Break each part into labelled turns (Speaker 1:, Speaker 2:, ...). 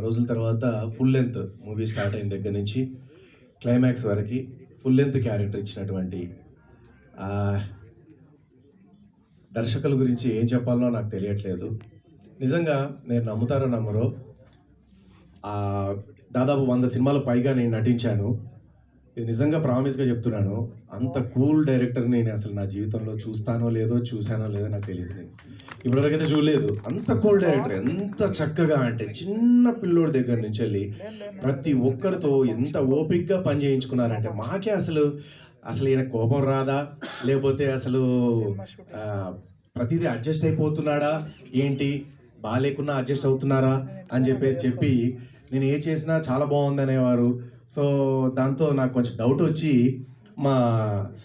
Speaker 1: రోజుల తర్వాత full length movie start అయిన దగ్గర నుంచి క్లైమాక్స్ వరకు ఫుల్ లెంత్ క్యారెక్టర్ ఇచ్చినటువంటి ఆ, దర్శకుల గురించి ఏం చెప్పాలో నాకు తెలియట్లేదు. నిజంగా నేను నమ్ముతారో నమ్మరో ఆ, దాదాపు వంద సినిమాల పైగా నేను నటించాను. ఇది నిజంగా ప్రామిస్గా చెప్తున్నాను. అంత కూల్ డైరెక్టర్ నేను అసలు నా జీవితంలో చూస్తానో లేదో చూసానో లేదో నాకు తెలియదు నేను. ఇప్పటివరకు అయితే చూడలేదు. అంత కూల్ డైరెక్టర్ ఎంత చక్కగా అంటే చిన్న పిల్లోడి దగ్గర నుంచి వెళ్ళి ప్రతి ఒక్కరితో ఎంత ఓపిక్గా పని చేయించుకున్నారంటే మాకే అసలు అసలు ఈయన కోపం రాదా? లేకపోతే అసలు ప్రతిదీ అడ్జస్ట్ అయిపోతున్నాడా? ఏంటి? బాగాలేకున్నా అడ్జస్ట్ అవుతున్నారా? అని చెప్పేసి చెప్పి నేను ఏ చేసినా చాలా బాగుంది అనేవారు సో దాంతో నాకు కొంచెం డౌట్ వచ్చి మా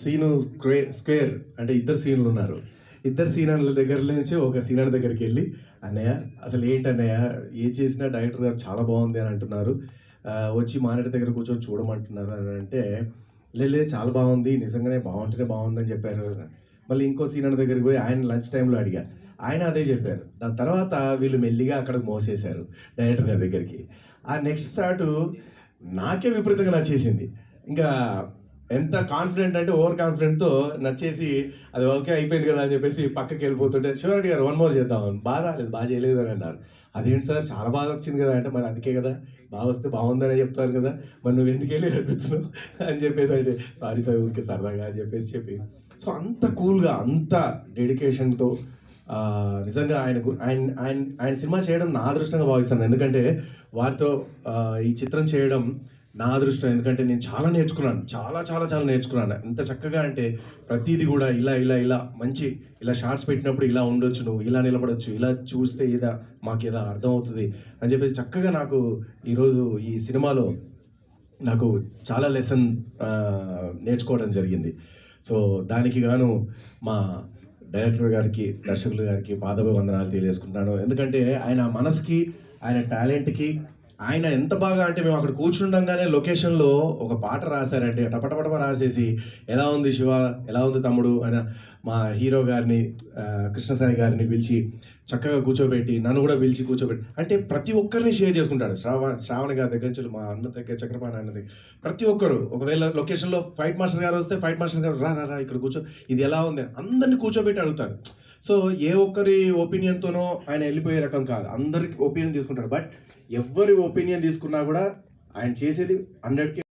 Speaker 1: సీను స్క్వే స్క్వేర్ అంటే ఇద్దరు సీన్లు ఉన్నారు. ఇద్దరు సీనర్ల దగ్గర నుంచి ఒక సీనర్ దగ్గరికి వెళ్ళి అన్నయ్య అసలు ఏంటి అన్నయ్య ఏ చేసినా డైరెక్టర్ గారు చాలా బాగుంది అని అంటున్నారు. వచ్చి మానేట దగ్గర కూర్చొని చూడమంటున్నారు అని అంటే లేదు చాలా బాగుంది నిజంగానే బాగుంటేనే బాగుందని చెప్పారు. మళ్ళీ ఇంకో సీనర్ దగ్గరికి పోయి ఆయన లంచ్ టైంలో అడిగా. ఆయన అదే చెప్పారు. దాని తర్వాత వీళ్ళు మెల్లిగా అక్కడికి మోసేశారు డైరెక్టర్ గారి దగ్గరికి. ఆ నెక్స్ట్ షాట్ నాకే విపరీతంగా నచ్చేసింది. ఇంకా ఎంత కాన్ఫిడెంట్ అంటే ఓవర్ కాన్ఫిడెంట్తో నచ్చేసి అది ఓకే అయిపోయింది కదా అని చెప్పేసి పక్కకి వెళ్ళిపోతుంటే శివరెడ్డి గారు వన్ మోర్ చేద్దాం. అని బాగా రాలేదు బాగా చేయలేదు అని అన్నారు. అదేంటి సార్ చాలా బాగా వచ్చింది కదా అంటే మరి అందుకే కదా బాగా వస్తే బాగుందని చెప్తారు కదా మరి నువ్వు ఎందుకు వెళ్ళి అని చెప్పేసి అంటే సారీ సార్ ఊరికే సరదాగా అని చెప్పేసి చెప్పి సో అంత కూల్గా అంత డెడికేషన్తో నిజంగా ఆయన ఆయన ఆయన ఆయన సినిమా చేయడం నా అదృష్టంగా భావిస్తాను. ఎందుకంటే వారితో ఈ చిత్రం చేయడం నా అదృష్టం. ఎందుకంటే నేను చాలా నేర్చుకున్నాను. చాలా చాలా చాలా నేర్చుకున్నాను. ఎంత చక్కగా అంటే ప్రతిదీ కూడా ఇలా ఇలా ఇలా మంచి ఇలా షార్ట్స్ పెట్టినప్పుడు ఇలా ఉండొచ్చు నువ్వు ఇలా నిలబడొచ్చు ఇలా చూస్తే ఇదా మాకు ఏదో అర్థమవుతుంది అని చెప్పేసి చక్కగా నాకు ఈరోజు ఈ సినిమాలో నాకు చాలా లెసన్ నేర్చుకోవడం జరిగింది. సో దానికి గాను మా డైరెక్టర్ గారికి దర్శకులు గారికి పాదవందనాలు తెలియజేసుకుంటాను. ఎందుకంటే ఆయన మనసుకి ఆయన టాలెంట్కి ఆయన ఎంత బాగా అంటే మేము అక్కడ కూర్చుండగానే లొకేషన్లో ఒక పాట రాశారంటే టపటపటప రాసేసి ఎలా ఉంది శివ? ఎలా ఉంది తమ్ముడు? అని మా హీరో గారిని కృష్ణసాయి గారిని పిలిచి చక్కగా కూర్చోబెట్టి నన్ను కూడా పిలిచి కూర్చోబెట్టి. అంటే ప్రతి ఒక్కరిని షేర్ చేసుకుంటాడు. శ్రావణ శ్రావణ గారి దగ్గర నుంచి మా అన్న దగ్గర చక్రపాణి అన్న దగ్గర. ప్రతి ఒక్కరు. ఒకవేళ లొకేషన్లో ఫైట్ మాస్టర్ గారు వస్తే ఫైట్ మాస్టర్ గారు రా రా ఇక్కడ కూర్చో. ఇది ఎలా ఉంది? అని అందరిని కూర్చోబెట్టి అడుగుతారు. సో ఏ ఒక్కరి ఒపీనియన్తోనో ఆయన వెళ్ళిపోయే రకం కాదు. అందరికి ఒపీనియన్ తీసుకుంటాడు. బట్ ఎవరి ఒపీనియన్ తీసుకున్నా కూడా ఆయన చేసేది హండ్రెడ్కి